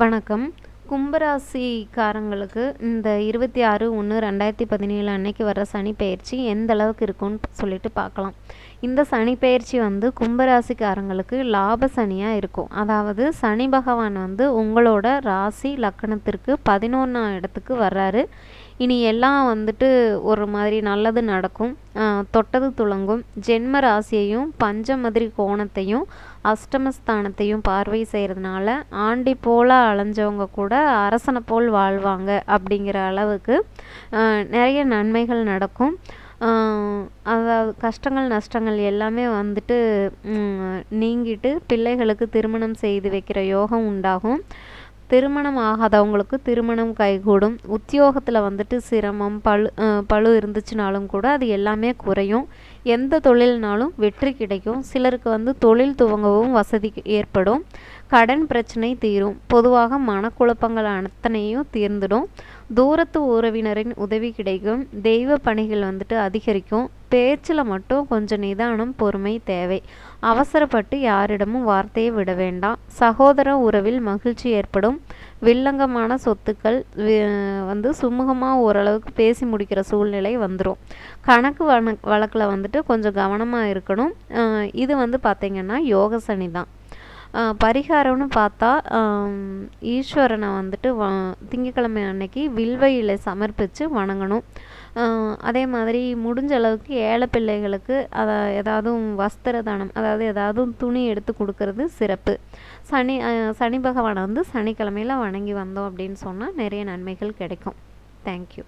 வணக்கம். கும்பராசிக்காரங்களுக்கு இந்த இருபத்தி ஆறு ஒன்று ரெண்டாயிரத்தி பதினேழு அன்னைக்கு வர சனி பயிற்சி எந்த அளவுக்கு இருக்கும்னு சொல்லிட்டு பார்க்கலாம். இந்த சனி பயிற்சி வந்து கும்பராசிக்காரங்களுக்கு லாப சனியாக இருக்கும். அதாவது சனி பகவான் வந்து உங்களோட ராசி லக்கணத்திற்கு பதினொன்றாம் இடத்துக்கு வர்றாரு. இனி எல்லாம் வந்துட்டு ஒரு மாதிரி நல்லது நடக்கும். தொட்டது துளங்கும். ஜென்ம ராசியையும் பஞ்சமதிரி கோணத்தையும் அஷ்டமஸ்தானத்தையும் பார்வை செய்கிறதுனால ஆண்டி போல் அலைஞ்சவங்க கூட அரசனை போல் வாழ்வாங்க அப்படிங்கிற அளவுக்கு நிறைய நன்மைகள் நடக்கும். அதாவது கஷ்டங்கள் நஷ்டங்கள் எல்லாமே வந்துட்டு நீங்கிட்டு பிள்ளைகளுக்கு திருமணம் செய்து வைக்கிற யோகம் உண்டாகும். திருமணம் ஆகாதவங்களுக்கு திருமணம் கைகூடும். உத்தியோகத்தில் வந்துட்டு சிரமம் பழு பழு இருந்துச்சுனாலும் கூட அது எல்லாமே குறையும். எந்த தொழில்னாலும் வெற்றி கிடைக்கும். சிலருக்கு வந்து தொழில் துவங்கவும் வசதி ஏற்படும். கடன் பிரச்சனை தீரும். பொதுவாக மனக்குழப்பங்கள் அத்தனையும் தீர்ந்துடும். தூரத்து உறவினரின் உதவி கிடைக்கும். தெய்வ பணிகள் வந்துட்டு அதிகரிக்கும். பேச்சில் மட்டும் கொஞ்சம் நிதானம் பொறுமை தேவை. அவசரப்பட்டு யாரிடமும் வார்த்தையை விட வேண்டாம். சகோதர உறவில் மகிழ்ச்சி ஏற்படும். வில்லங்கமான சொத்துக்கள் வந்து சுமூகமாக ஓரளவுக்கு பேசி முடிக்கிற சூழ்நிலை வந்துடும் கணக்கு வழக்கில் வந்துட்டு கொஞ்சம் கவனமாக இருக்கணும். இது வந்து பார்த்திங்கன்னா யோக சனி தான். பரிகாரம்னு பார்த்தா ஈஸ்வரனை வந்துட்டு வ திங்கக்கிழமை அன்னைக்கு வில்வ இலை சமர்ப்பித்து வணங்கணும் அதே மாதிரி முடிஞ்ச அளவுக்கு ஏழை பிள்ளைகளுக்கு அதை ஏதாவது வஸ்திர தானம் அதாவது ஏதாவது துணி எடுத்து கொடுக்கறது சிறப்பு. சனி சனி பகவானை வந்து சனிக்கிழமையில் வணங்கி வந்தோம் அப்படின்னு சொன்னால் நிறைய நன்மைகள் கிடைக்கும். தேங்க்யூ